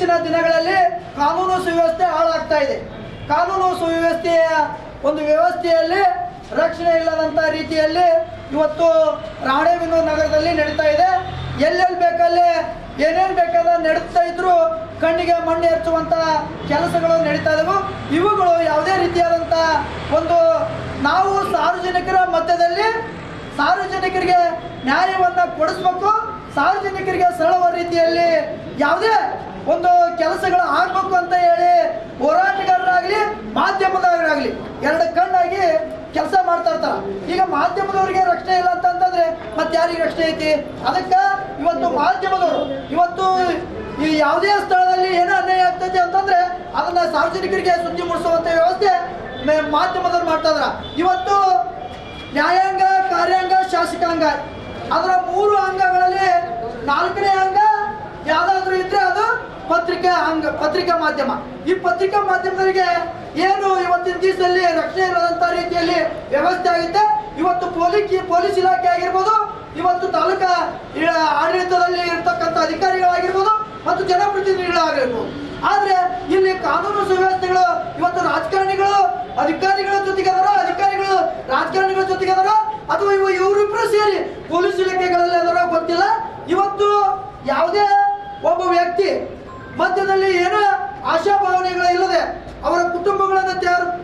ಇತ್ತೀಚಿನ ದಿನಗಳಲ್ಲಿ ಕಾನೂನು ಸುವ್ಯವಸ್ಥೆ ಹಾಳಾಗ್ತಾ ಇದೆ. ಕಾನೂನು ಸುವ್ಯವಸ್ಥೆಯ ಒಂದು ವ್ಯವಸ್ಥೆಯಲ್ಲಿ ರಕ್ಷಣೆ ಇಲ್ಲದಂಥ ರೀತಿಯಲ್ಲಿ ಇವತ್ತು ರಾಣೆಬೆನ್ನೂರು ನಗರದಲ್ಲಿ ನಡೀತಾ ಇದೆ. ಎಲ್ಲೆಲ್ಲಿ ಬೇಕಲ್ಲಿ ಏನೇನು ಬೇಕಾದ ನಡೀತಾ ಇದ್ರು ಕಣ್ಣಿಗೆ ಮಣ್ಣು ಎರಚುವಂಥ ಕೆಲಸಗಳು ನಡೀತಾ ಇದ್ದವು ಇವುಗಳು ಯಾವುದೇ ರೀತಿಯಾದಂಥ ಒಂದು ನಾವು ಸಾರ್ವಜನಿಕರ ಮಧ್ಯದಲ್ಲಿ ಸಾರ್ವಜನಿಕರಿಗೆ ನ್ಯಾಯವನ್ನು ಕೊಡಿಸ್ಬೇಕು. ಸಾರ್ವಜನಿಕರಿಗೆ ಸರಳವ ರೀತಿಯಲ್ಲಿ ಯಾವುದೇ ಒಂದು ಕೆಲಸಗಳು ಆಗ್ಬೇಕು ಅಂತ ಹೇಳಿ ಹೋರಾಟಗಾರರಾಗಲಿ, ಮಾಧ್ಯಮದವರಾಗಲಿ, ಎರಡು ಕಣ್ಣಾಗಿ ಕೆಲಸ ಮಾಡ್ತಾ ಇರ್ತಾರ. ಈಗ ಮಾಧ್ಯಮದವರಿಗೆ ರಕ್ಷಣೆ ಇಲ್ಲ ಅಂತಂತಂದ್ರೆ ಮತ್ತೆ ಯಾರಿಗೆ ರಕ್ಷಣೆ ಐತಿ? ಅದಕ್ಕೆ ಇವತ್ತು ಮಾಧ್ಯಮದವರು, ಇವತ್ತು ಈ ಯಾವುದೇ ಸ್ಥಳದಲ್ಲಿ ಏನೋ ಅನ್ಯಾಯ ಆಗ್ತೈತಿ ಅಂತಂದ್ರೆ ಅದನ್ನ ಸಾರ್ವಜನಿಕರಿಗೆ ಸುದ್ದಿ ಮೂಡಿಸುವಂತ ವ್ಯವಸ್ಥೆ ಮಾಧ್ಯಮದವ್ರು ಮಾಡ್ತಾ ಇದ್ರ. ಇವತ್ತು ನ್ಯಾಯಾಂಗ, ಕಾರ್ಯಾಂಗ, ಶಾಸಕಾಂಗ, ಅದರ ಮೂರು ಅಂಗಗಳಲ್ಲಿ ನಾಲ್ಕನೇ ಅಂಗ ಯಾವ್ದಾದ್ರು ಇದ್ರೆ ಅದು ಪತ್ರಿಕಾ ಅಂಗ ಪತ್ರಿಕಾ ಮಾಧ್ಯಮ. ಈ ಪತ್ರಿಕಾ ಮಾಧ್ಯಮದವರಿಗೆ ಏನು ಇವತ್ತಿನ ದಿವಸದಲ್ಲಿ ರಕ್ಷಣೆ ಇರದಂತ ರೀತಿಯಲ್ಲಿ ವ್ಯವಸ್ಥೆ ಆಗುತ್ತೆ. ಇವತ್ತು ಪೊಲೀಸ್ ಪೊಲೀಸ್ ಇಲಾಖೆ ಆಗಿರ್ಬೋದು, ಇವತ್ತು ತಾಲೂಕಾ ಆಡಳಿತದಲ್ಲಿ ಇರ್ತಕ್ಕಂಥ ಅಧಿಕಾರಿಗಳಾಗಿರ್ಬೋದು ಮತ್ತು ಜನಪ್ರತಿನಿಧಿಗಳಾಗಿರ್ಬೋದು. ಆದ್ರೆ ಇಲ್ಲಿ ಕಾನೂನು ಸುವ್ಯವಸ್ಥೆಗಳು, ಇವತ್ತು ರಾಜಕಾರಣಿಗಳು, ಅಧಿಕಾರಿಗಳ ಜೊತೆಗೆ ಅಧಿಕಾರಿಗಳು ರಾಜಕಾರಣಿಗಳ ಜೊತೆಗೆ ಅದರ, ಅಥವಾ ಇವ ಇವರಿಬ್ರು ಸೇರಿ ಪೊಲೀಸ್ ಇಲಾಖೆಗಳಲ್ಲಿ ಅದರ ಗೊತ್ತಿಲ್ಲ. ಇವತ್ತು ಯಾವುದೇ ಒಬ್ಬ ವ್ಯಕ್ತಿ ಮಧ್ಯದಲ್ಲಿ ಏನೋ ಆಶಾಭಾವನೆಗಳ ಇಲ್ಲದೆ ಅವರ ಕುಟುಂಬಗಳನ್ನು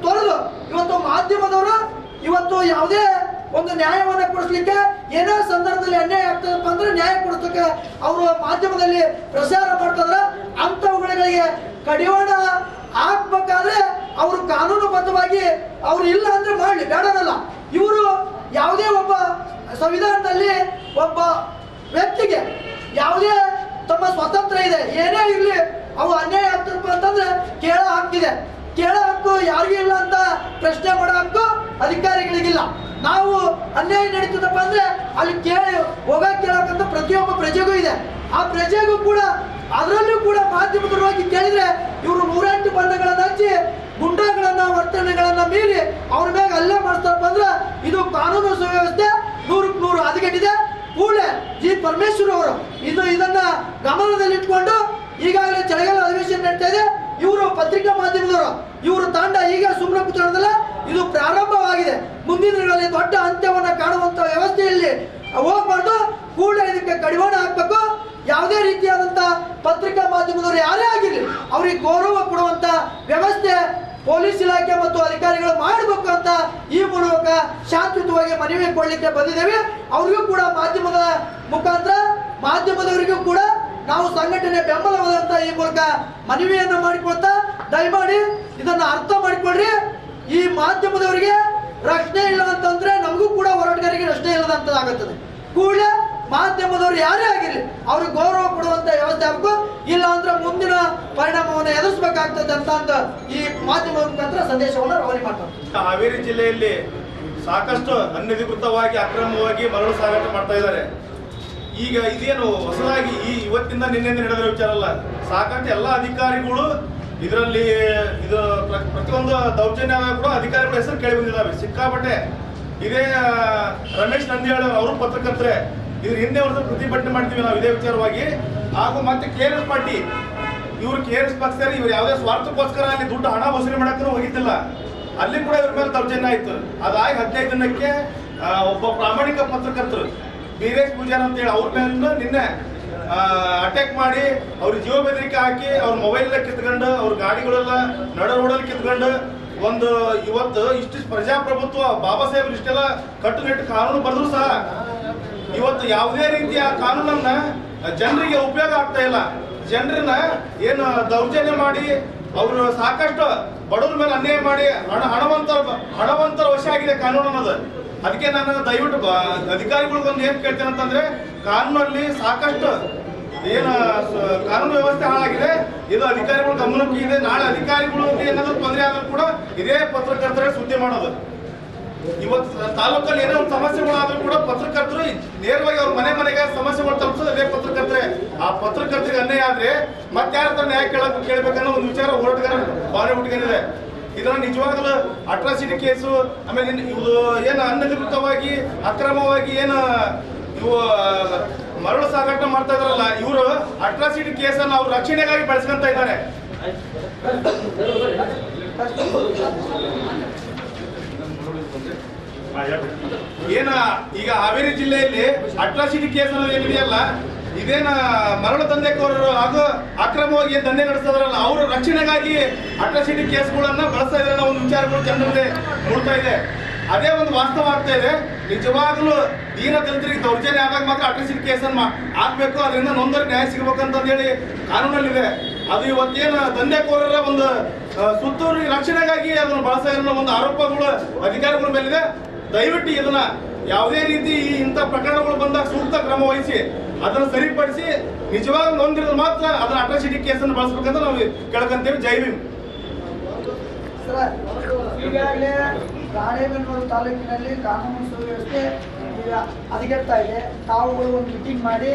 ತೊರೆದು ಇವತ್ತು ಮಾಧ್ಯಮದವರು ಇವತ್ತು ಯಾವುದೇ ಒಂದು ನ್ಯಾಯವನ್ನ ಕೊಡಿಸ್ಲಿಕ್ಕೆ ಏನೋ ಸಂದರ್ಭದಲ್ಲಿ ಅನ್ಯಾಯ ಆಗ್ತದಪ್ಪ ಅಂದ್ರೆ ನ್ಯಾಯ ಕೊಡಿಸಕ್ಕೆ ಅವರು ಮಾಧ್ಯಮದಲ್ಲಿ ಪ್ರಸಾರ ಮಾಡ್ತಾರ ಅಂತವುಗಳಿಗೆ ಕಡಿವಾಣ ಹಾಕ್ಬೇಕಾದ್ರೆ ಅವರು ಕಾನೂನುಬದ್ಧವಾಗಿ ಅವ್ರು ಇಲ್ಲ ಅಂದ್ರೆ ಮಾಡಲಿ ಬೇಡನಲ್ಲ ಇವರು ಯಾವುದೇ ಒಬ್ಬ ಸಂವಿಧಾನದಲ್ಲಿ ಒಬ್ಬ ವ್ಯಕ್ತಿಗೆ ಯಾವುದೇ ತಮ್ಮ ಸ್ವತಂತ್ರ ಇದೆ. ಏನೇ ಇರಲಿ, ಅವು ಅನ್ಯಾಯ ಆಗ್ತದಪ್ಪ ಅಂತಂದ್ರೆ ಕೇಳ ಹಕ್ಕಿದೆ. ಕೇಳ ಹಕ್ಕು ಯಾರಿಗೂ ಇಲ್ಲ ಅಂತ ಪ್ರಶ್ನೆ ಮಾಡೋ ಹಕ್ಕು ಅಧಿಕಾರಿಗಳಿಗಿಲ್ಲ. ನಾವು ಅನ್ಯಾಯ ನಡೀತದಪ್ಪ ಅಂದ್ರೆ ಅಲ್ಲಿ ಕೇಳಿ ಹೋಗಕ್ ಕೇಳಕ್ಕಂತ ಪ್ರತಿಯೊಬ್ಬ ಪ್ರಜೆಗೂ ಇದೆ. ಆ ಪ್ರಜೆಗೂ ಕೂಡ, ಅದರಲ್ಲೂ ಕೂಡ ಮಾಧ್ಯಮದವರು ಹೋಗಿ ಕೇಳಿದ್ರೆ ಇವರು ನೂರೆಂಟು ಬಣ್ಣಗಳನ್ನ ಹಚ್ಚಿ, ಗುಂಡಗಳನ್ನ, ವರ್ತನೆಗಳನ್ನ ಮೀರಿ ಅವ್ರ ಮೇಲೆ ಅಲ್ಲೇ ಮಾಡ್ತಾರಪ್ಪ ಅಂದ್ರೆ ಇದು ಕಾನೂನು ಸುವ್ಯವಸ್ಥೆ ನೂರಕ್ಕೆ ನೂರು ಹದಗೆಟ್ಟಿದೆ. ಕೂಡಲೇ ಜಿ. ಪರಮೇಶ್ವರ್ ಅವರು, ಇದು ಇದನ್ನ ಗಮನದಲ್ಲಿಟ್ಕೊಂಡು ಈಗಾಗಲೇ ಚಳಿಗಾಲ ಅಧಿವೇಶನ ನಡೀತಾ ಇದೆ. ಇವರು ಪತ್ರಿಕಾ ಮಾಧ್ಯಮದವರು, ಇವರು ತಾಂಡ ಈಗ ಸುಮ್ಮನೆ ಇದು ಪ್ರಾರಂಭವಾಗಿದೆ. ಮುಂದಿನ ದಿನಗಳಲ್ಲಿ ದೊಡ್ಡ ಅಂತ್ಯವನ್ನ ಕಾಣುವಂತ ವ್ಯವಸ್ಥೆಯಲ್ಲಿ ಹೋಗ್ಬಾರ್ದು. ಕೂಡಲೇ ಇದಕ್ಕೆ ಕಡಿವಾಣ ಹಾಕ್ಬೇಕು. ಯಾವುದೇ ರೀತಿಯಾದಂತ ಪತ್ರಿಕಾ ಮಾಧ್ಯಮದವರು ಯಾರೇ ಆಗಿರಲಿ, ಅವರಿಗೆ ಗೌರವ ಕೊಡುವಂತ ವ್ಯವಸ್ಥೆ ಪೊಲೀಸ್ ಇಲಾಖೆ ಮತ್ತು ಅಧಿಕಾರಿಗಳು ಮಾಡಬೇಕು ಅಂತ ಈ ಮೂಲಕ ಶಾಂತಿಯುತವಾಗಿ ಮನವಿ ಕೊಡ್ಲಿಕ್ಕೆ ಬಂದಿದ್ದೇವೆ. ಅವ್ರಿಗೂ ಕೂಡ ಮಾಧ್ಯಮದ ಮುಖಾಂತರ, ಮಾಧ್ಯಮದವರಿಗೂ ಕೂಡ ನಾವು ಸಂಘಟನೆ ಬೆಂಬಲವಾದಂತ ಈ ಮೂಲಕ ಮನವಿಯನ್ನ ಮಾಡಿಕೊಳ್ತಾ, ದಯಮಾಡಿ ಇದನ್ನ ಅರ್ಥ ಮಾಡಿಕೊಡ್ರಿ ಈ ಮಾಧ್ಯಮದವರಿಗೆ ರಕ್ಷಣೆ ಇಲ್ಲ ಅಂತಂದ್ರೆ ನಮಗೂ ಕೂಡ ಹೋರಾಟಗಾರರಿಗೆ ರಕ್ಷಣೆ ಇಲ್ಲದಂತಾಗುತ್ತದೆ ಕೂಡಲೇ ಮಾಧ್ಯಮದವರು ಯಾರೇ ಆಗಿರಲಿ, ಅವ್ರಿಗೆ ಗೌರವ ಕೊಡುವಂತ ವ್ಯವಸ್ಥೆ ಆಗಬೇಕು. ಇಲ್ಲ ಅಂದ್ರೆ ಮುಂದಿನ ಪರಿಣಾಮವನ್ನು ಎದುರಿಸಬೇಕಾಗ್ತದೆ ಅಂತ ಅಂತ ಈ ಮಾಧ್ಯಮದ ಮುಖಾಂತರ ಸಂದೇಶವನ್ನು ರವಾನೆ ಮಾಡ್ತಾರೆ. ಹಾವೇರಿ ಜಿಲ್ಲೆಯಲ್ಲಿ ಸಾಕಷ್ಟು ಅನಧಿಕೃತವಾಗಿ, ಅಕ್ರಮವಾಗಿ ಮರಳು ಸಾಗಾಟ ಮಾಡ್ತಾ ಇದ್ದಾರೆ. ಈಗ ಇದೇನು ಹೊಸದಾಗಿ ಈ ಇವತ್ತಿಂದ ನಿನ್ನೆಯಿಂದ ನಡೆದಿರೋ ವಿಚಾರ ಅಲ್ಲ. ಸಾಕಷ್ಟು ಎಲ್ಲ ಅಧಿಕಾರಿಗಳು ಇದರಲ್ಲಿ ಇದು ಪ್ರ- ಪ್ರತಿಯೊಂದು ದೌರ್ಜನ್ಯ ಕೂಡ ಅಧಿಕಾರಿಗಳ ಹೆಸರು ಕೇಳಿ ಬಂದಿದ್ದಾವೆ. ಸಿಕ್ಕಾಪಟ್ಟೆ ಇದೇ ರಮೇಶ್ ನಂದಿಯಾಳ ಅವರು ಪತ್ರಕರ್ತರೆ ಇದ್ರ ಹಿಂದೆ ವರ್ಷ ಪ್ರತಿಭಟನೆ ಮಾಡ್ತೀವಿ ನಾವು ಇದೇ ವಿಚಾರವಾಗಿ. ಹಾಗೂ ಮತ್ತೆ ಕೆ ಎಸ್ ಪಾರ್ಟಿ, ಇವರು ಕೆ ಎಸ್ ಇವ್ರು ಯಾವುದೇ ಸ್ವಾರ್ಥಕ್ಕೋಸ್ಕರ ಅಲ್ಲಿ ದುಡ್ಡು ಹಣ ವಸೂಲಿ ಮಾಡಕ್ಕೂ ಹೋಗಿದ್ದಿಲ್ಲ. ಅಲ್ಲಿ ಕೂಡ ಇವ್ರ ಮೇಲೆ ದೌರ್ಜನ್ಯ ಆಯ್ತು. ಅದಾಗಿ ಹದಿನೈದು ದಿನಕ್ಕೆ ಒಬ್ಬ ಪ್ರಾಮಾಣಿಕ ಪತ್ರಕರ್ತರು ಬೀರೇಶ್ ಪೂಜಾರ್ ಅಂತ ಹೇಳಿ ಅವ್ರ ಮೇಲೂ ನಿನ್ನೆ ಅಟ್ಯಾಕ್ ಮಾಡಿ ಅವ್ರ ಜೀವ ಬೆದರಿಕೆ ಹಾಕಿ ಅವ್ರ ಮೊಬೈಲ್ ಕಿತ್ಕೊಂಡು, ಅವ್ರ ಗಾಡಿಗಳೆಲ್ಲ ನಡ ರೋಡಲ್ಲಿ ಕಿತ್ಕೊಂಡು, ಒಂದು ಇವತ್ತು ಇಷ್ಟು ಪ್ರಜಾಪ್ರಭುತ್ವ ಬಾಬಾ ಸಾಹೇಬ್ ಇಷ್ಟೆಲ್ಲ ಕಟ್ಟುನಿಟ್ಟು ಕಾನೂನು ಬರೆದ್ರು ಸಹ ಇವತ್ತು ಯಾವುದೇ ರೀತಿಯ ಕಾನೂನನ್ನ ಜನರಿಗೆ ಉಪಯೋಗ ಆಗ್ತಾ ಇಲ್ಲ. ಜನರನ್ನ ಏನು ದೌರ್ಜನ್ಯ ಮಾಡಿ ಅವರು ಸಾಕಷ್ಟು ಬಡವ್ರ ಮೇಲೆ ಅನ್ಯಾಯ ಮಾಡಿ ಹಣ ಹಣವಂತರ ಹಣವಂತರ ವಶ ಆಗಿದೆ ಕಾನೂನು ಅನ್ನೋದು ಅದಕ್ಕೆ ನಾನು ದಯವಿಟ್ಟು ಅಧಿಕಾರಿಗಳಿಗೊಂದು ಏನು ಕೇಳ್ತೇನೆ ಅಂತಂದ್ರೆ, ಕಾನೂನಲ್ಲಿ ಸಾಕಷ್ಟು ಏನು ಕಾನೂನು ವ್ಯವಸ್ಥೆ ಹಾಳಾಗಿದೆ. ಇದು ಅಧಿಕಾರಿಗಳ ಗಮನಕ್ಕೆ ಇದೆ. ನಾಳೆ ಅಧಿಕಾರಿಗಳು ಏನಾದ್ರೂ ತೊಂದರೆ ಆದರೂ ಕೂಡ ಇದೇ ಪತ್ರಕರ್ತರ ಸುದ್ದಿ ಮಾಡೋದು. ಇವತ್ತು ತಾಲೂಕಲ್ಲಿ ಏನೋ ಒಂದು ಸಮಸ್ಯೆಗಳಾದ್ರೂ ಕೂಡ ಪತ್ರಕರ್ತರು ನೇರವಾಗಿ ಅವ್ರ ಮನೆ ಮನೆಗೆ ಸಮಸ್ಯೆಗಳು ತಲುಪಿಸೋದು ಅದೇ ಪತ್ರಕರ್ತರೆ. ಆ ಪತ್ರಕರ್ತರಿಗೆ ಅನ್ಯಾಯ ಆದ್ರೆ ಮತ್ತೆ ಯಾರ ನ್ಯಾಯ ಕೇಳಕ್ ಕೇಳಬೇಕನ್ನೋ ಒಂದು ವಿಚಾರ ಹೋರಾಟಗಾರ ಭಾವನೆ ಹುಟ್ಟಿಕೊಂಡಿದೆ ಇದನ್ನ ನಿಜವಾಗಲೂ ಅಟ್ರಾಸಿಟಿ ಕೇಸು ಆಮೇಲೆ ಇವು ಏನು ಅನಧಿಕೃತವಾಗಿ, ಅಕ್ರಮವಾಗಿ ಏನು, ಇವು, ಮರಳು ಸಾಗಾಟ ಮಾಡ್ತಾ ಇದಾರಲ್ಲ ಇವರು ಅಟ್ರಾಸಿಟಿ ಕೇಸನ್ನು ಅವ್ರು ರಕ್ಷಣೆಗಾಗಿ ಬಳಸ್ಕೊಂತ ಇದ್ದಾರೆ. ಏನ, ಈಗ ಹಾವೇರಿ ಜಿಲ್ಲೆಯಲ್ಲಿ ಅಟ್ರಾಸಿಟಿ ಕೇಸ್ ಏನಿದೆಯಲ್ಲ ಇದೇನ ಮರಳು ದಂಧೆಕೋರರು ಹಾಗೂ ಅಕ್ರಮವಾಗಿ ದಂಧೆ ನಡೆಸಿದ್ರಲ್ಲ, ಅವರ ರಕ್ಷಣೆಗಾಗಿ ಅಟ್ರಾಸಿಟಿ ಕೇಸ್ಗಳನ್ನ ಬಳಸ್ತಾ ಇದ್ರೆ ಒಂದು ವಿಚಾರಗಳು ಜನರಲ್ಲಿ ನೋಡ್ತಾ ಇದೆ. ಅದೇ ಒಂದು ವಾಸ್ತವ ಆಗ್ತಾ ಇದೆ. ನಿಜವಾಗ್ಲೂ ದೀನ ದಲಿತರಿಗೆ ದೌರ್ಜನ್ಯ ಆದಾಗ ಮಾತ್ರ ಅಟ್ರಾಸಿಟಿ ಕೇಸನ್ನ ಆಗ್ಬೇಕು ಅದರಿಂದ ನೊಂದರಿಗೆ ನ್ಯಾಯ ಸಿಗಬೇಕಂತ ಹೇಳಿ ಕಾನೂನಲ್ಲಿದೆ ಅದು ಇವತ್ತೇನು ದಂಧೆಕೋರರ ಒಂದು ಸುತ್ತೂರು ರಕ್ಷಣೆಗಾಗಿ ಅದನ್ನು ಬಳಸ್ತಾ ಇರೋ ಒಂದು ಆರೋಪಗಳು ಅಧಿಕಾರಿಗಳ ಮೇಲಿದೆ. ದಯವಿಟ್ಟು ಇದನ್ನ ಯಾವುದೇ ರೀತಿ ಈ ಇಂಥ ಪ್ರಕರಣಗಳು ಬಂದಾಗ ಸೂಕ್ತ ಕ್ರಮ ವಹಿಸಿ. ಅದನ್ನು ಸರಿಪಡಿಸಿ ನಿಜವಾಗ ನೊಂದಿರೋದು ಮಾತ್ರ ಅದನ್ನ ಅಟ್ರಾಸಿಟಿ ಕೇಸನ್ನು ಬಳಸ್ಬೇಕಂತ ನಾವು ಕೇಳ್ಕೊಂತೇವೆ. ಜೈ ಭೀಮ್. ಈಗಾಗಲೇ ರಾಣೆಬೆನ್ನೂರು ತಾಲೂಕಿನಲ್ಲಿ ಕಾನೂನು ಸುವ್ಯವಸ್ಥೆ ಈಗ ಹದಗೆಡ್ತಾ ಇದೆ. ತಾವುಗಳು ಒಂದು ಮೀಟಿಂಗ್ ಮಾಡಿ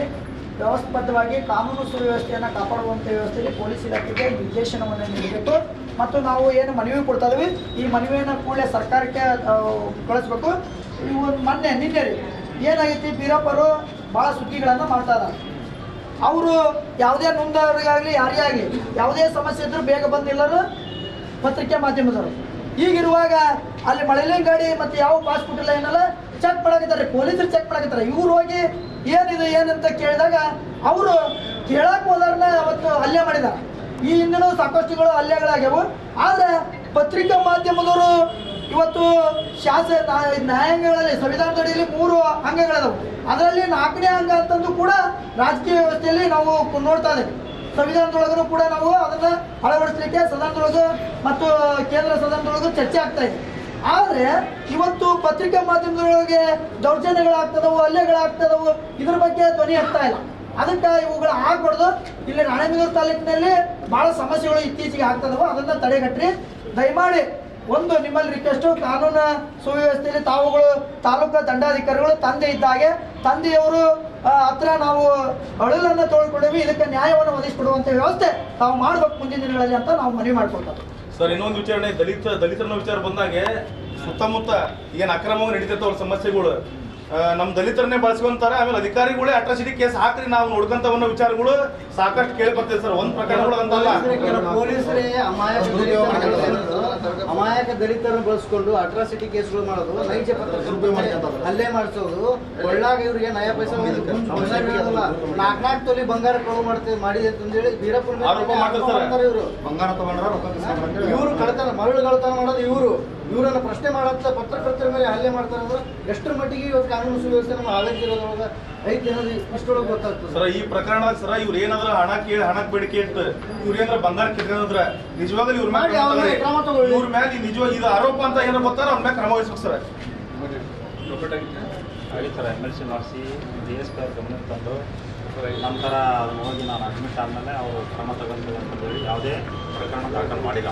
ವ್ಯವಸ್ಥಿತವಾಗಿ ಕಾನೂನು ಸುವ್ಯವಸ್ಥೆಯನ್ನು ಕಾಪಾಡುವಂಥ ವ್ಯವಸ್ಥೆಯಲ್ಲಿ ಪೊಲೀಸ್ ಇಲಾಖೆಗೆ ನಿರ್ದೇಶನವನ್ನು ನೀಡಬೇಕು. ಮತ್ತು ನಾವು ಏನು ಮನವಿ ಕೊಡ್ತಾ ಇದ್ದೀವಿ, ಈ ಮನವಿಯನ್ನು ಕೂಡಲೇ ಸರ್ಕಾರಕ್ಕೆ ಕಳಿಸ್ಬೇಕು. ಈ ಒಂದು ಮೊನ್ನೆ, ನಿನ್ನೆ ರೀ. ಏನಾಗೈತಿ, ಬೀರಪ್ಪರು ಭಾಳ ಸುದ್ದಿಗಳನ್ನು ಮಾಡ್ತಾ ಇದ್ದಾರೆ ಅವರು ಯಾವುದೇ ನೊಂದವರಿಗಾಗಲಿ ಯಾರೇ ಆಗಲಿ, ಯಾವುದೇ ಸಮಸ್ಯೆ ಇದ್ರೂ ಬೇಗ ಬಂದಿಲ್ಲರು ಪತ್ರಿಕೆ ಮಾಧ್ಯಮದವರು. ಈಗಿರುವಾಗ ಅಲ್ಲಿ ಮಳೆಲಿನ ಗಾಡಿ ಮತ್ತು ಯಾವ ಪಾಸ್ಪೋರ್ಟ್ ಇಲ್ಲ ಏನಲ್ಲ ಚೆಕ್ ಮಾಡಕತ್ತಾರೆ, ಪೊಲೀಸರು ಚೆಕ್ ಮಾಡಕತ್ತಾರೆ. ಇವ್ರು ಹೋಗಿ ಏನಿದೆ, ಏನಂತ ಕೇಳಿದಾಗ ಅವರು ಕೇಳಕ್ಕೆ ಹೋದಾರನ್ನ ಅವತ್ತು ಹಲ್ಲೆ ಮಾಡಿದ್ದಾರೆ ಈ ಹಿಂದಿನೂ ಸಾಕಷ್ಟುಗಳು ಹಲ್ಲೆಗಳಾಗ್ಯವು. ಆದರೆ ಪತ್ರಿಕಾ ಮಾಧ್ಯಮದವರು ಇವತ್ತು ಶಾಸ ನ್ಯಾಯಾಂಗಗಳಲ್ಲಿ ಸಂವಿಧಾನದಡಿಯಲ್ಲಿ ಮೂರು ಅಂಗಗಳಿದಾವೆ. ಅದರಲ್ಲಿ ನಾಲ್ಕನೇ ಅಂಗ ಅಂತಂದು ಕೂಡ ರಾಜಕೀಯ ವ್ಯವಸ್ಥೆಯಲ್ಲಿ ನಾವು ನೋಡ್ತಾ ಇದ್ದೀವಿ. ಸಂವಿಧಾನದೊಳಗೂ ಕೂಡ ನಾವು ಅದನ್ನ ಅಳವಡಿಸಲಿಕ್ಕೆ ಸದನದೊಳಗೆ ಮತ್ತು ಕೇಂದ್ರ ಸದನದೊಳಗೂ ಚರ್ಚೆ ಆಗ್ತಾ ಇದೆ. ಆದರೆ ಇವತ್ತು ಪತ್ರಿಕಾ ಮಾಧ್ಯಮದೊಳಗೆ ದೌರ್ಜನ್ಯಗಳಾಗ್ತದವು, ಹಲ್ಲೆಗಳಾಗ್ತದವು, ಇದ್ರ ಬಗ್ಗೆ ಧ್ವನಿ ಆಗ್ತಾ ಇಲ್ಲ. ಅದಕ್ಕೆ ಇವುಗಳು ಆಗ್ಬಾರ್ದು. ಇಲ್ಲಿ ರಾಣೆಬೆನ್ನೂರು ತಾಲೂಕಿನಲ್ಲಿ ಬಹಳ ಸಮಸ್ಯೆಗಳು ಇತ್ತೀಚೆಗೆ ಆಗ್ತದವು. ಅದನ್ನ ತಡೆಗಟ್ಟಿ ದಯಮಾಡಿ ಒಂದು ನಿಮ್ಮಲ್ಲಿ ರಿಕ್ವೆಸ್ಟು ಕಾನೂನು ಸುವ್ಯವಸ್ಥೆಯಲ್ಲಿ ತಾವುಗಳು ತಾಲೂಕು ದಂಡಾಧಿಕಾರಿಗಳು ತಂದೆ ಇದ್ದಾಗೆ, ತಂದೆಯವರು ಹತ್ರ ನಾವು ಅಳಲನ್ನು ತೊಳ್ಕೊಂಡೀವಿ, ಇದಕ್ಕೆ ನ್ಯಾಯವನ್ನು ಒದಗಿಸಿಕೊಡುವಂಥ ವ್ಯವಸ್ಥೆ ತಾವು ಮಾಡಬೇಕು ಮುಂದಿನ ದಿನಗಳಲ್ಲಿ ಅಂತ ನಾವು ಮನವಿ ಮಾಡ್ಕೊಳ್ತಾರೆ ಸರ್, ಇನ್ನೊಂದು ವಿಚಾರಣೆ, ದಲಿತ ದಲಿತರನ್ನ ವಿಚಾರ ಬಂದಾಗೆ ಸುತ್ತಮುತ್ತ ಏನು ಅಕ್ರಮವಾಗಿ ನಡೀತಿರ್ತಾವ ಸಮಸ್ಯೆಗಳು. ಆ, ನಮ್ ದಲಿತರನ್ನೇ ಬಳಸ್ಕೊಂತಾರೆ ಆಮೇಲೆ ಅಧಿಕಾರಿಗಳೇ ಅಟ್ರಾಸಿಟಿ ಕೇಸ್ ಹಾಕ್ರಿ ನಾವು ನೋಡ್ಕೊಂತ ಅನ್ನೋ ವಿಚಾರಗಳು ಸಾಕಷ್ಟು ಕೇಳಿ ಬರ್ತೇವೆ ಸರ್. ಒಂದ್ ಪ್ರಕರಣಗಳು ಅಂತಲ್ಲ. ಪೊಲೀಸರೇ ಅಮಾಯಕ ದಲಿತರನ್ನ ಅಮಾಯಕ ದಲಿತರನ್ನು ಬಳಸ್ಕೊಂಡು ಅಟ್ರಾಸಿಟಿ ಕೇಸ್ಗಳು ಮಾಡೋದು ನೈಜ ಪತ್ರ ಅಲ್ಲೇ ಮಾಡಿಸೋದು ಒಳ್ಳಾಗ ಇವ್ರಿಗೆ ನಯ ಪೈಸಾ ನಾಲ್ಕು ನಾಲ್ಕು ತೊಲಿ ಬಂಗಾರ ಕಳು ಮಾಡ್ತೇವೆ ಮಾಡಿದೆ ಅಂತ ಹೇಳಿ ಮೇಲೆ ಆರೋಪ ಮಾಡ್ತಾರೆ ಸರ್. ಇವರು. ಬಂಗಾರ ತಗೊಂಡ್ರ ಇವರು ಕಳ್ತನ ಮರಳು ಕಳ್ತನ ಮಾಡೋದು ಇವರು. ಇವರನ್ನ ಪ್ರಶ್ನೆ ಮಾಡತ್ತ ಪತ್ರಕರ್ತರ ಮೇಲೆ ಹಲ್ಲೆ ಮಾಡ್ತಾರೆ ಅಂದ್ರೆ ಎಷ್ಟರ ಮಟ್ಟಿಗೆ ಇವತ್ತು ಕಾನೂನು ಸುವ್ಯವಸ್ಥೆ ನಮ್ಮ ಆಳಕ್ಕಿರೋದ್ರೊಳಗ ಐತಿ ಅನ್ನೋದು ಇಷ್ಟೊಳಗೆ ಗೊತ್ತಾಗ್ತದೆ. ಸರ್ ಈ ಪ್ರಕರಣದಾಗ ಸರ ಇವ್ರು ಏನಾದ್ರೂ ಹಣ ಕೇಳಿ ಹಣ ಬೇಡಿಕೆ ಇಟ್ಟು ಇವ್ರು ಏನಾರ ಬಂಗಾರ ಕಿಟ್ಕೊಂಡ್ರ ನಿಜವಾಗ್ಲೂ ಇವ್ರ ಮೇಲೆ ಕ್ರಮ ತಗೊಳ್ಳಿ. ಇವ್ರ ಮೇಲೆ ನಿಜವಾಗಿ ಇದು ಆರೋಪ ಅಂತ ಏನೋ ಗೊತ್ತಾರ ಅವ್ರ ಮೇಲೆ ಕ್ರಮ ವಹಿಸ್ಬೇಕು sir. Sir M L C ಮಾಡಿಸಿ ಡಿ ಎಸ್ ಪಿ ಅವ್ರ ಗಮನಕ್ಕೆ ತಂದು ನಂತರ ಅದನ್ನ ಹೋಗಿ ನಾನು ಅಡ್ಮಿಟ್ ಆದಮೇಲೆ ಅವರು ಕ್ರಮ ಅಂತಂದೇಳಿ ಯಾವುದೇ ಪ್ರಕರಣ ದಾಖಲು ಮಾಡಿಲ್ಲ.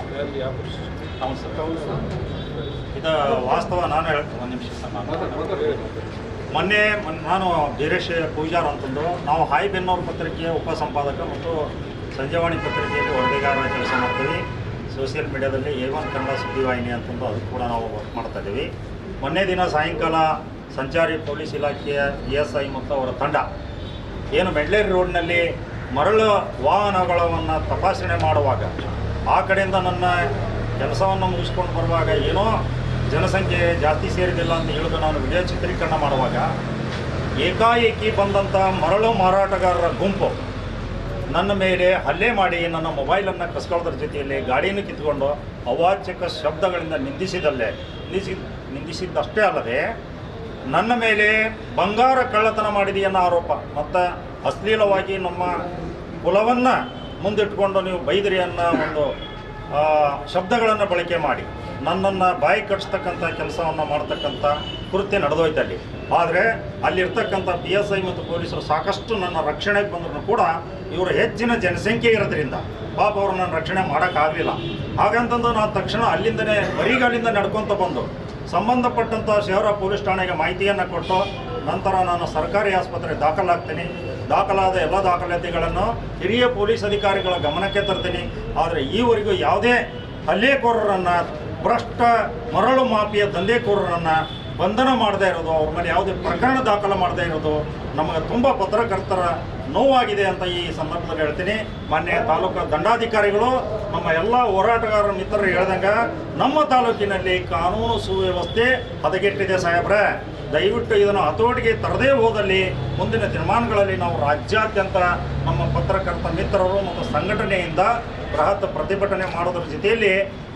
ಹೌದು ಸರ್. ಇದು ವಾಸ್ತವ ನಾನು ಹೇಳ್ತೀನಿ, ಒಂದು ನಿಮಿಷ ಮೊನ್ನೆ ನಾನು ಬೀರೇಶ್ ಪೂಜಾರ್ ಅಂತಂದು, ನಾವು ಹಾಯ್ ಬೆನ್ನೂರು ಪತ್ರಿಕೆಯ ಉಪಸಂಪಾದಕ ಮತ್ತು ಸಂಜೆವಾಣಿ ಪತ್ರಿಕೆಯಲ್ಲಿ ವರದಿಗಾರರ ಕೆಲಸ ಮಾಡ್ತೀವಿ. ಸೋಷಿಯಲ್ ಮೀಡಿಯಾದಲ್ಲಿ ಎ ಒನ್ ಕನ್ನಡ ಸುದ್ದಿವಾಹಿನಿ ಅಂತಂದು ಅದು ಕೂಡ ನಾವು ವರ್ಕ್ ಮಾಡ್ತಾ ಇದ್ದೀವಿ ಮೊನ್ನೆ ದಿನ ಸಾಯಂಕಾಲ ಸಂಚಾರಿ ಪೊಲೀಸ್ ಇಲಾಖೆಯ ಇ ಎಸ್ ಐ ಮತ್ತು ಅವರ ತಂಡ ಏನು ಮೆಡ್ಲೇರಿ ರೋಡ್ನಲ್ಲಿ ಮರಳು ವಾಹನಗಳನ್ನು ತಪಾಸಣೆ ಮಾಡುವಾಗ ಆ ಕಡೆಯಿಂದ ನನ್ನ ಕೆಲಸವನ್ನು ಮುಗಿಸ್ಕೊಂಡು ಬರುವಾಗ ಏನೋ ಜನಸಂಖ್ಯೆ ಜಾಸ್ತಿ ಸೇರಿದಿಲ್ಲ ಅಂತ ಹೇಳೋದು ನಾನು ವಿಡಿಯೋ ಚಿತ್ರೀಕರಣ ಮಾಡುವಾಗ, ಏಕಾಏಕಿ ಬಂದಂಥ ಮರಳು ಮಾರಾಟಗಾರರ ಗುಂಪು ನನ್ನ ಮೇಲೆ ಹಲ್ಲೆ ಮಾಡಿ ನನ್ನ ಮೊಬೈಲನ್ನು ಕಸ್ಕೊಳ್ಳೋದ್ರ ಜೊತೆಯಲ್ಲಿ ಗಾಡಿಯನ್ನು ಕಿತ್ಕೊಂಡು ಅವಾಚ್ಯಕ ಶಬ್ದಗಳಿಂದ ನಿಂದಿಸಿದಲ್ಲೇ, ನಿಂದಿಸಿ, ನಿಂದಿಸಿದ್ದಷ್ಟೇ ಅಲ್ಲದೆ, ನನ್ನ ಮೇಲೆ ಬಂಗಾರ ಕಳ್ಳತನ ಮಾಡಿದೆ ಅನ್ನೋ ಆರೋಪ, ಮತ್ತು ಅಶ್ಲೀಲವಾಗಿ ನಮ್ಮ ಕುಲವನ್ನು ಮುಂದಿಟ್ಕೊಂಡು ನೀವು ಬೈದ್ರಿ ಅನ್ನೋ ಒಂದು ಶಬ್ದಗಳನ್ನು ಬಳಕೆ ಮಾಡಿ, ನನ್ನನ್ನು ಬಾಯಿ ಕಟ್ಟಿಸ್ತಕ್ಕಂಥ ಕೆಲಸವನ್ನು ಮಾಡ್ತಕ್ಕಂಥ ಕೃತ್ಯ ನಡೆದೋಯ್ತು ಅಲ್ಲಿ. ಆದರೆ ಅಲ್ಲಿರ್ತಕ್ಕಂಥ ಪಿ ಎಸ್ ಐ ಮತ್ತು ಪೊಲೀಸರು ಸಾಕಷ್ಟು ನನ್ನ ರಕ್ಷಣೆಗೆ ಬಂದರೂ ಕೂಡ ಇವರು ಹೆಚ್ಚಿನ ಜನಸಂಖ್ಯೆ ಇರೋದ್ರಿಂದ ಪಾಪ ಅವರು ನನ್ನ ರಕ್ಷಣೆ ಮಾಡೋಕ್ಕಾಗಲಿಲ್ಲ. ಹಾಗಂತಂದು ನಾನು ತಕ್ಷಣ ಅಲ್ಲಿಂದನೇ ಬರಿಗಾಲಿಂದ ನಡ್ಕೊತ ಬಂದು ಸಂಬಂಧಪಟ್ಟಂಥ ಶಹರ ಪೊಲೀಸ್ ಠಾಣೆಗೆ ಮಾಹಿತಿಯನ್ನು ಕೊಟ್ಟು, ನಂತರ ನಾನು ಸರ್ಕಾರಿ ಆಸ್ಪತ್ರೆಗೆ ದಾಖಲಾಗ್ತೀನಿ. ದಾಖಲಾದ ಎಲ್ಲ ದಾಖಲಾತಿಗಳನ್ನು ಹಿರಿಯ ಪೊಲೀಸ್ ಅಧಿಕಾರಿಗಳ ಗಮನಕ್ಕೆ ತರ್ತೀನಿ. ಆದರೆ ಈವರೆಗೂ ಯಾವುದೇ ಹಲ್ಲೆಕೋರರನ್ನು, ಭ್ರಷ್ಟ ಮರಳು ಮಾಫಿಯ ದಂಧೆಕೋರರನ್ನು ಬಂಧನ ಮಾಡದೇ ಇರೋದು, ಅವ್ರ ಮೇಲೆ ಯಾವುದೇ ಪ್ರಕರಣ ದಾಖಲು ಮಾಡದೇ ಇರೋದು ನಮಗೆ ತುಂಬ ಪತ್ರಕರ್ತರ ನೋವಾಗಿದೆ ಅಂತ ಈ ಸಂದರ್ಭದಲ್ಲಿ ಹೇಳ್ತೀನಿ. ಮಾನ್ಯ ತಾಲೂಕು ದಂಡಾಧಿಕಾರಿಗಳು, ನಮ್ಮ ಎಲ್ಲ ಹೋರಾಟಗಾರರ ಮಿತ್ರರು ಹೇಳ್ದಂಗೆ ನಮ್ಮ ತಾಲೂಕಿನಲ್ಲಿ ಕಾನೂನು ಸುವ್ಯವಸ್ಥೆ ಹದಗೆಟ್ಟಿದೆ ಸಾಹೇಬ್ರೆ. ದಯವಿಟ್ಟು ಇದನ್ನು ಹತೋಟಿಗೆ ತರದೇ ಹೋದಲ್ಲಿ ಮುಂದಿನ ದಿನಮಾನಗಳಲ್ಲಿ ನಾವು ರಾಜ್ಯಾದ್ಯಂತ ನಮ್ಮ ಪತ್ರಕರ್ತ ಮಿತ್ರರು ಮತ್ತು ಸಂಘಟನೆಯಿಂದ ಬೃಹತ್ ಪ್ರತಿಭಟನೆ ಮಾಡೋದ್ರ ಜೊತೆಯಲ್ಲಿ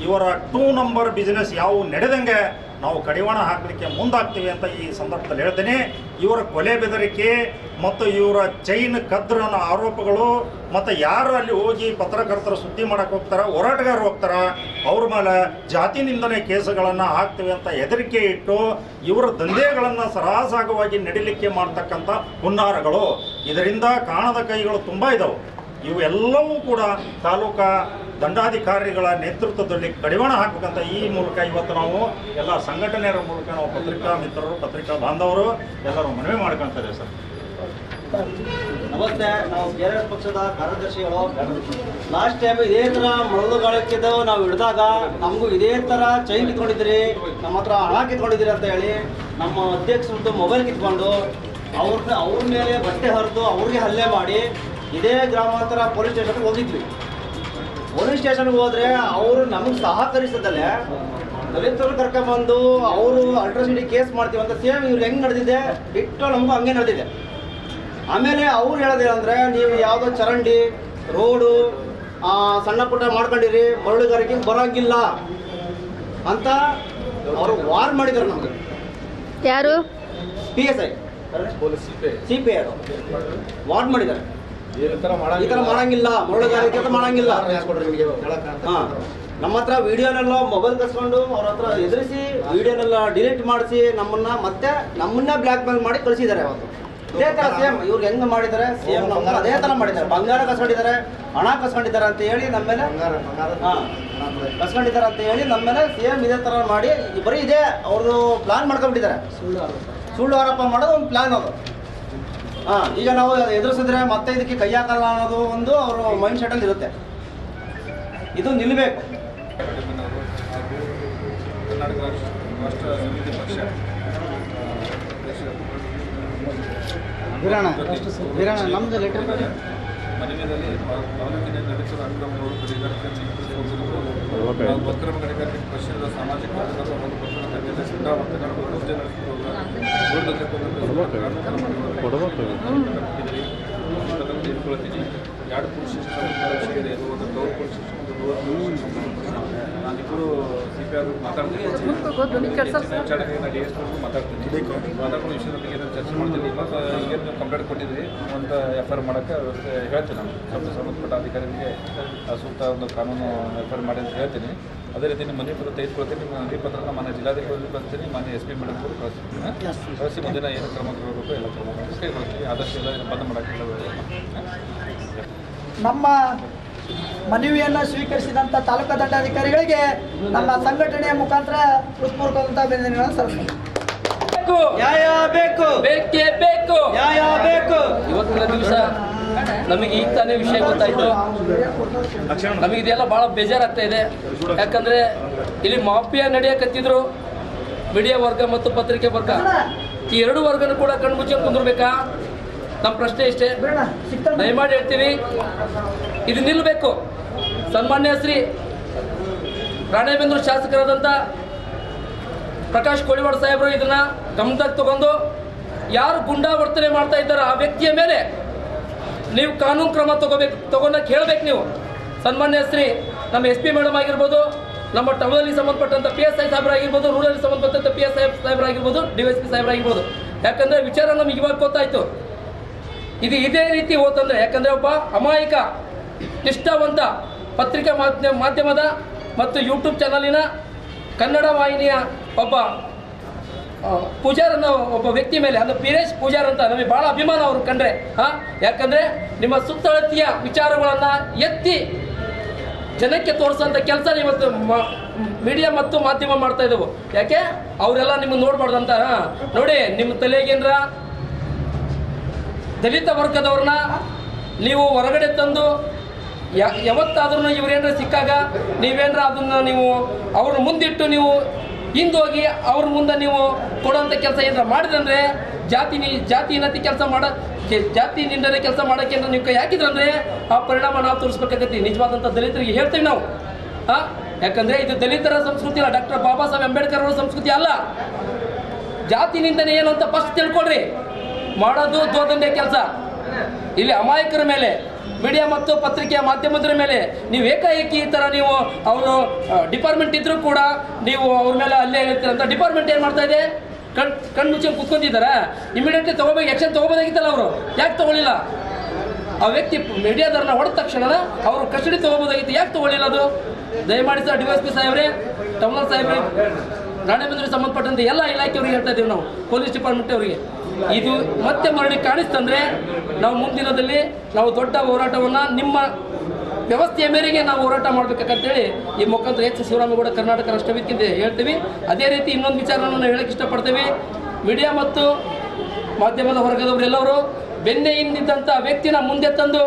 ಇವರ ಟೂ ನಂಬರ್ ಬಿಸ್ನೆಸ್ ಯಾವ ನಡೆದಂಗೆ ನಾವು ಕಡಿವಾಣ ಹಾಕಲಿಕ್ಕೆ ಮುಂದಾಗ್ತೀವಿ ಅಂತ ಈ ಸಂದರ್ಭದಲ್ಲಿ ಹೇಳ್ತೇನೆ. ಇವರ ಕೊಲೆ ಬೆದರಿಕೆ ಮತ್ತು ಇವರ ಚೈನ್ ಕದ್ರನ ಆರೋಪಗಳು, ಮತ್ತು ಯಾರು ಅಲ್ಲಿ ಹೋಗಿ ಪತ್ರಕರ್ತರು ಸುದ್ದಿ ಮಾಡಕ್ಕೆ ಹೋಗ್ತಾರೆ ಹೋರಾಟಗಾರರು ಹೋಗ್ತಾರೆ, ಅವ್ರ ಮೇಲೆ ಜಾತಿ ನಿಂದನೆ ಕೇಸುಗಳನ್ನು ಹಾಕ್ತೀವಿ ಅಂತ ಹೆದರಿಕೆ ಇಟ್ಟು ಇವರ ದಂಧೆಗಳನ್ನು ಸರಾಸಾಗವಾಗಿ ನಡಿಲಿಕ್ಕೆ ಮಾಡ್ತಕ್ಕಂಥ ಹುನ್ನಾರಗಳು. ಇದರಿಂದ ಕಾಣದ ಕೈಗಳು ತುಂಬ ಇದ್ದಾವೆ ಇವೆಲ್ಲವೂ ಕೂಡ ತಾಲೂಕಾ ದಂಡಾಧಿಕಾರಿಗಳ ನೇತೃತ್ವದಲ್ಲಿ ಕಡಿವಾಣ ಹಾಕಬೇಕಂತ ಈ ಮೂಲಕ ಇವತ್ತು ನಾವು ಎಲ್ಲ ಸಂಘಟನೆಯರ ಮೂಲಕ ನಾವು ಪತ್ರಿಕಾ ಮಿತ್ರರು, ಪತ್ರಿಕಾ ಬಾಂಧವರು ಎಲ್ಲರೂ ಮನವಿ ಮಾಡ್ಕೊಳ್ತಾರೆ ಸರ್. ನಮಸ್ತೆ, ನಾವು ಆರ್ ಎಸ್ ಪಕ್ಷದ ಕಾರ್ಯದರ್ಶಿಗಳು. ಲಾಸ್ಟ್ ಟೈಮ್ ಇದೇ ಥರ ಮರಳುಗಾಳಕ್ಕಿದ್ದು ನಾವು ಹಿಡಿದಾಗ ನಮಗೂ ಇದೇ ಥರ ಚೈನ್ ಕಿತ್ಕೊಂಡಿದ್ದೀರಿ, ನಮ್ಮ ಹತ್ರ ಹಣ ಕಿತ್ಕೊಂಡಿದ್ದೀರಿ ಅಂತ ಹೇಳಿ ನಮ್ಮ ಅಧ್ಯಕ್ಷರದ್ದು ಮೊಬೈಲ್ ಕಿತ್ಕೊಂಡು ಅವ್ರನ್ನ ಅವ್ರ ಮೇಲೆ ಬಟ್ಟೆ ಹರಿದು ಅವ್ರಿಗೆ ಹಲ್ಲೆ ಮಾಡಿ ಇದೇ ಗ್ರಾಮಾಂತರ ಪೊಲೀಸ್ ಸ್ಟೇಷನ್ಗೆ ಹೋಗಿದ್ವಿ. ಪೊಲೀಸ್ ಸ್ಟೇಷನ್ಗೆ ಹೋದ್ರೆ ಅವರು ನಮಗೆ ಸಹಕರಿಸದಲ್ಲೇ ದಲಿತರು ಕರ್ಕೊಂಡ್ಬಂದು ಅವರು ಅಲ್ಟ್ರಾಸಿಟಿ ಕೇಸ್ ಮಾಡ್ತೀವಿ ಅಂತ ಸೇಮ್ ಇವ್ರು ಹೆಂಗೆ ನಡೆದಿದೆ ಬಿಟ್ಟು ನಮಗೂ ಹಂಗೆ ನಡೆದಿದೆ. ಆಮೇಲೆ ಅವ್ರು ಹೇಳೋದೇನಂದ್ರೆ ನೀವು ಯಾವುದೋ ಚರಂಡಿ ರೋಡು ಆ, ಸಣ್ಣ ಪುಟ್ಟ ಮಾಡ್ಕೊಂಡಿರಿ ಮರಳುಗಾರಿಕೆ ಬರೋಂಗಿಲ್ಲ ಅಂತ ಅವರು ವಾರ್ ಮಾಡಿದ್ರು ನಮಗೆ. ಯಾರು? P S I C P I war ಮಾಡಿದ್ದಾರೆ ಈ ಥರ ಮಾಡಂಗಿಲ್ಲ. ಮರಳುಗಾರಿಕೆ ಅಂತ ಮಾಡಂಗಿಲ್ಲ. ಹಾಂ. ನಮ್ಮ ಹತ್ರ ವಿಡಿಯೋನೆಲ್ಲ ಮೊಬೈಲ್ ಕಸ್ಕೊಂಡು ಅವ್ರ ಹತ್ರ ಎದುರಿಸಿ ವಿಡಿಯೋನೆಲ್ಲ ಡಿಲೀಟ್ ಮಾಡಿಸಿ ನಮ್ಮನ್ನ ಮತ್ತೆ ನಮ್ಮನ್ನ ಬ್ಲ್ಯಾಕ್ ಮೇಲ್ ಮಾಡಿ ಕಳಿಸಿದ್ದಾರೆ ಅವತ್ತು ಇದೇ ತರ ಸೇಮ್ ಇವ್ರಿಗೆ ಹೆಂಗ್ ಮಾಡಿದ್ದಾರೆ ಸೇಮ್ ಅದೇ ತರ ಮಾಡಿದ್ದಾರೆ ಬಂಗಾರ ಕಸ್ಕೊಂಡಿದ್ದಾರೆ ಹಣ ಕಸ್ಕೊಂಡಿದ್ದಾರೆ ಅಂತ ಹೇಳಿ ನಮ್ಮ ಮೇಲೆ ಹಾ. ಕಸ್ಕೊಂಡಿದ್ದಾರೆ ಅಂತ ಹೇಳಿ ನಮ್ಮ ಮೇಲೆ ಸೇಮ್ ಇದೇ ತರ ಮಾಡಿ ಬರೀ ಇದೆ ಅವ್ರದ್ದು ಪ್ಲಾನ್ ಮಾಡ್ಕೊಂಡ್ಬಿಟ್ಟಿದ್ದಾರೆ. ಸುಳ್ಳು ಆರೋಪ. ಮಾಡೋದು ಒಂದು ಪ್ಲಾನ್ ಅದು. ಹಾ ಈಗ ನಾವು ಎದುರಿಸಿದ್ರೆ ಮತ್ತೆ ಇದಕ್ಕೆ ಕೈ ಹಾಕಲ್ಲ ಅನ್ನೋದು ಒಂದು ಅವ್ರ ಮೈಂಡ್ ಸೆಟಲ್ಲಿ ಇರುತ್ತೆ. ಇದು ನಿಲ್ಲಬೇಕು ಕರ್ನಾಟಕ ರಾಷ್ಟ್ರ ಸಮಿತಿ ಪಕ್ಷ. ವೀರಣ್ಣ ವೀರಣ್ಣ ನಮ್ದು ಲೆಟರ್ ಮನೆಯಲ್ಲಿ ತಾಲೂಕಿನ ನಡೆಸಿದ ಅಕ್ರಮಗಳು ಗಣಿಗಾರಿಕೆ ಹಾಗೂ ಅಕ್ರಮ ಗಣಿಗಾರಿಕೆ ಸಾಮಾಜಿಕ ಕಾರ್ಯಕರ್ತರ ನಡೆಸಿಕೊಳ್ಳುವುದು ಇಟ್ಕೊಳ್ತೀನಿ ಎರಡು ಪೊಲೀಸ್ ಸ್ಟೇಷನ್ ಇದು. ಒಂದು ಗೌರ್ ಪೊಲೀಸ್ ಸ್ಟೇಷನ್ ನಾನಿಬ್ಬರು ಸಿ ಪಿ ಆರ್ ಮಾತಾಡ್ತೀನಿ ವಿಚಾರಣೆಗೆ ನಾನು ಡಿ ಎಸ್ ಮಾತಾಡ್ತೀನಿ ಮಾತಾಡ್ಕೊಂಡು ವಿಷಯದ ಚರ್ಚೆ ಮಾಡ್ತೀನಿ ಮತ್ತು ಈಗೇನು ಕಂಪ್ಲೇಂಟ್ ಕೊಟ್ಟಿದ್ರಿ ಒಂದು ಎಫ್ ಐ ಆರ್ ಮಾಡೋಕ್ಕೆ ವ್ಯವಸ್ಥೆ ಹೇಳ್ತೀನಿ ನಾನು ಸಂಬಂಧಪಟ್ಟ ಅಧಿಕಾರಿಗಳಿಗೆ ಸೂಕ್ತ ಒಂದು ಕಾನೂನು ಎಫ್ ಐ ಆರ್ ಮಾಡಿ ಅಂತ ಹೇಳ್ತೀನಿ ಅದೇ ರೀತಿ ನಿಮ್ಮ ಮನೆ ಪತ್ರ ತೆಗೆದುಕೊಳ್ತೀನಿ ನಿಮ್ಮ ಮನೆ ಪತ್ರನ ಮನೆ ಜಿಲ್ಲಾಧಿಕಾರಿ ಕಳಿಸ್ತೀನಿ ಮನೆ ಎಸ್ ಪಿ ಮೇಡಮ್ ಕೂಡ ಕಳಿಸ್ತೀನಿ ಕಳಿಸಿ ಮುಂದಿನ ಏನು ಕ್ರಮ ತಗೋಬೇಕು ಎಲ್ಲ ಕ್ರಮ ಕೈಗೊಳ್ತೀನಿ ಆದಷ್ಟು ಎಲ್ಲ ಬಂದ್ ಮಾಡೋಕ್ಕೆಲ್ಲ ನಮ್ಮ ಮನವಿಯನ್ನು ಸ್ವೀಕರಿಸಿದಂಥ ತಾಲೂಕಾ ದಂಡಾಧಿಕಾರಿಗಳಿಗೆ ನಮ್ಮ ಸಂಘಟನೆಯ ಮುಖಾಂತರ ಹೃತ್ಪೂರ್ವಕವಾದಂಥ ಅಭಿನಂದನೆಗಳನ್ನು ಸಲ್ಲಿಸ್ತೀನಿ. ನ್ಯಾಯ ಬೇಕು. ಬೇಕೇ ಬೇಕು. ನ್ಯಾಯ ಬೇಕು. ಇವತ್ತಿನ ದಿವಸ. ನಮಗೆ ಈಗ ತಾನೇ ವಿಷಯ ಗೊತ್ತಾಯ್ತು. ನಮಗೆ ಇದೆಲ್ಲ ಭಾಳ ಬೇಜಾರಾಗ್ತಾ ಇದೆ. ಯಾಕಂದ್ರೆ ಇಲ್ಲಿ ಮಾಫಿಯಾ ನಡೆಯಕತ್ತಿದ್ರು. ಮೀಡಿಯಾ ವರ್ಗ ಮತ್ತು ಪತ್ರಿಕೆ ವರ್ಗ. ಈ ಎರಡು ವರ್ಗನೂ ಕೂಡ ಕಣ್ಮುಚ್ಚಿ ಕುಂದಿರ್ಬೇಕಾ? ನಮ್ಮ ಪ್ರಶ್ನೆ ಇಷ್ಟೇ. ದಯಮಾಡಿ ಹೇಳ್ತೀವಿ ಇದು ನಿಲ್ಲಬೇಕು ಸನ್ಮಾನ್ಯ ಶ್ರೀ ರಾಣೇಬೆಂದೂರು ಶಾಸಕರಾದಂಥ ಪ್ರಕಾಶ್ ಕೋಳಿವಾಡ ಸಾಹೇಬರು ಇದನ್ನು ಗಮನದಾಗ ತಗೊಂಡು ಯಾರು ಗುಂಡಾ ವರ್ತನೆ ಮಾಡ್ತಾ ಇದ್ದಾರೋ ಆ ವ್ಯಕ್ತಿಯ ಮೇಲೆ ನೀವು ಕಾನೂನು ಕ್ರಮ ತಗೋಬೇಕು ತಗೊಂಡಾಗ ಹೇಳಬೇಕು ನೀವು. ಸನ್ಮಾನ್ಯ ಶ್ರೀ ನಮ್ಮ ಎಸ್ ಪಿ ಮೇಡಮ್ ಆಗಿರ್ಬೋದು ನಮ್ಮ ಟೌನಲ್ಲಿ ಸಂಬಂಧಪಟ್ಟಂಥ ಪಿ ಎಸ್ ಐ ಸಾಹೇಬರಾಗಿರ್ಬೋದು ರೂರಲ್ಲಿ ಸಂಬಂಧಪಟ್ಟಂಥ ಪಿ ಎಸ್ ಐ ಸಾಹೇಬರಾಗಿರ್ಬೋದು ಡಿ ಎಸ್ ಪಿ ಸಾಹೇಬರಾಗಿರ್ಬೋದು. ಯಾಕಂದರೆ ವಿಚಾರ ನಮಗೆ ಇವಾಗ ಗೊತ್ತಾಯ್ತು. ಇದು ಇದೇ ರೀತಿ ಹೋತಂದ್ರೆ ಯಾಕಂದ್ರೆ ಒಬ್ಬ ಅಮಾಯಕ ನಿಷ್ಠಾವಂತ ಪತ್ರಿಕಾ ಮಾಧ್ಯ ಮಾಧ್ಯಮದ ಮತ್ತು ಯೂಟ್ಯೂಬ್ ಚಾನಲಿನ ಕನ್ನಡ ವಾಹಿನಿಯ ಒಬ್ಬ ಆ, ಪೂಜಾರ್ ಅನ್ನೋ ಒಬ್ಬ ವ್ಯಕ್ತಿ ಮೇಲೆ ಅಂದ್ರೆ ಪೀರೇಶ್ ಪೂಜಾರ್ ಅಂತ ನಮಗೆ ಬಹಳ ಅಭಿಮಾನ ಅವರು ಕಂಡ್ರೆ ಹಾ? ಯಾಕಂದ್ರೆ ನಿಮ್ಮ ಸುತ್ತಳತಿಯ ವಿಚಾರಗಳನ್ನ ಎತ್ತಿ ಜನಕ್ಕೆ ತೋರಿಸೋಂಥ ಕೆಲಸ ಇವತ್ತು ಮೀಡಿಯಾ ಮತ್ತು ಮಾಧ್ಯಮ ಮಾಡ್ತಾ ಇದ್ದವು. ಯಾಕೆ? ಅವರೆಲ್ಲ ನಿಮ್ಗೆ ನೋಡ್ಬಾರ್ದಂತ ನೋಡಿ ನಿಮ್ಮ ತಲೆಗೇನ್ರ ದಲಿತ ವರ್ಗದವ್ರನ್ನ ನೀವು ಹೊರಗಡೆ ತಂದು ಯಾವತ್ತಾದ್ರೂ ಇವ್ರೇನ್ರ ಸಿಕ್ಕಾಗ ನೀವೇನ್ರ ಅದನ್ನು ನೀವು ಅವ್ರ ಮುಂದಿಟ್ಟು ನೀವು ಹಿಂದೋಗಿ ಅವ್ರ ಮುಂದೆ ನೀವು ಕೊಡೋಂಥ ಕೆಲಸ ಏನಾರ ಮಾಡಿದ್ರಂದ್ರೆ ಜಾತಿ ಜಾತಿ ಜಾತಿನತಿ ಕೆಲಸ ಮಾಡೋ ಜಾತಿ ನಿಂದನೆ ಕೆಲಸ ಮಾಡೋಕ್ಕೆ ನೀವು ಕೈ ಹಾಕಿದ್ರಂದ್ರೆ ಆ ಪರಿಣಾಮ ನಾವು ತೋರಿಸ್ಬೇಕಾಗತ್ತಿ. ನಿಜವಾದಂಥ ದಲಿತರಿಗೆ ಹೇಳ್ತೀವಿ ನಾವು. ಹಾಂ ಯಾಕಂದ್ರೆ ಇದು ದಲಿತರ ಸಂಸ್ಕೃತಿ ಅಲ್ಲ. ಡಾಕ್ಟರ್ ಬಾಬಾ ಸಾಹೇಬ್ ಅಂಬೇಡ್ಕರ್ ಅವರ ಸಂಸ್ಕೃತಿ ಅಲ್ಲ. ಜಾತಿ ನಿಂದನೆ ಏನು ಅಂತ ಫಸ್ಟ್ ತಿಳ್ಕೊಳ್ರಿ. ಮಾಡೋದು ದೋದಂಡೆ ಕೆಲಸ. ಇಲ್ಲಿ ಅಮಾಯಕರ ಮೇಲೆ ಮೀಡಿಯಾ ಮತ್ತು ಪತ್ರಿಕೆಯ ಮಾಧ್ಯಮದ ಮೇಲೆ ನೀವು ಏಕಾಏಕಿ ಈ ಥರ ನೀವು ಅವರು ಡಿಪಾರ್ಟ್ಮೆಂಟ್ ಇದ್ರೂ ಕೂಡ ನೀವು ಅವ್ರ ಮೇಲೆ ಅಲ್ಲೇ ಹೇಳ್ತೀರಂತ ಡಿಪಾರ್ಟ್ಮೆಂಟ್ ಏನು ಮಾಡ್ತಾ ಇದೆ? ಕಣ್ ಕಣ್ಣು ಮುಚ್ಚಿ ಕುತ್ಕೊಂಡಿದ್ದಾರೆ? ಇಮಿಡಿಯೇಟ್ಲಿ ತೊಗೋಬೇಕು ಆ್ಯಕ್ಷನ್ ತೊಗೋಬೋದಾಗಿತ್ತಲ್ಲ ಅವರು. ಯಾಕೆ ತಗೊಳ್ಳಿಲ್ಲ? ಆ ವ್ಯಕ್ತಿ ಮೀಡಿಯಾದವ್ರನ್ನ ಹೊಡೆದ ತಕ್ಷಣ ಅವರು ಕಸ್ಟಡಿ ತೊಗೋಬೋದಾಗಿತ್ತು. ಯಾಕೆ ತಗೊಳ್ಳಿಲ್ಲ ಅದು? ದಯಮಾಡಿ ಸರ್, ಡಿ ಎಸ್ ಪಿ ಸಾಹೇಬ್ರೆ ತಮ್ಮ ಸಾಹೇಬ್ರೆ, ರಾಣೆಬೆನ್ನೂರಿಗೆ ಸಂಬಂಧಪಟ್ಟಂತೆ ಎಲ್ಲ ಇಲಾಖೆಯವ್ರಿಗೆ ಹೇಳ್ತಾ ಇದ್ದೀವಿ ನಾವು. ಪೊಲೀಸ್ ಡಿಪಾರ್ಟ್ಮೆಂಟ್ ಅವರಿಗೆ. ಇದು ಮತ್ತೆ ಮರಳಿ ಕಾಣಿಸ್ತಂದ್ರೆ ನಾವು ಮುಂದಿನದಲ್ಲಿ ನಾವು ದೊಡ್ಡ ಹೋರಾಟವನ್ನು ನಿಮ್ಮ ವ್ಯವಸ್ಥೆಯ ಮೇರೆಗೆ ನಾವು ಹೋರಾಟ ಮಾಡ್ಬೇಕಂತೇಳಿ ಈ ಮುಖಾಂತರ ಎಚ್ ಶಿವರಾಮೇಗೌಡ ಕರ್ನಾಟಕ ರಾಷ್ಟ್ರ ಹೇಳ್ತೀವಿ. ಅದೇ ರೀತಿ ಇನ್ನೊಂದು ವಿಚಾರವನ್ನು ಹೇಳಕ್ಕೆ ಇಷ್ಟಪಡ್ತೀವಿ. ಮೀಡಿಯಾ ಮತ್ತು ಮಾಧ್ಯಮದ ವರ್ಗದವರೆಲ್ಲರೂ ಬೆನ್ನೆ ಹಿಂದಿದ್ದಂಥ ವ್ಯಕ್ತಿನ ಮುಂದೆ ತಂದು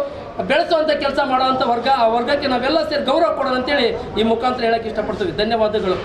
ಬೆಳೆಸುವಂಥ ಕೆಲಸ ಮಾಡುವಂಥ ವರ್ಗ, ಆ ವರ್ಗಕ್ಕೆ ನಾವೆಲ್ಲ ಸೇರಿ ಗೌರವ ಕೊಡೋಣ ಅಂತೇಳಿ ಈ ಮುಖಾಂತರ ಹೇಳಕ್ಕೆ ಇಷ್ಟಪಡ್ತೀವಿ. ಧನ್ಯವಾದಗಳು.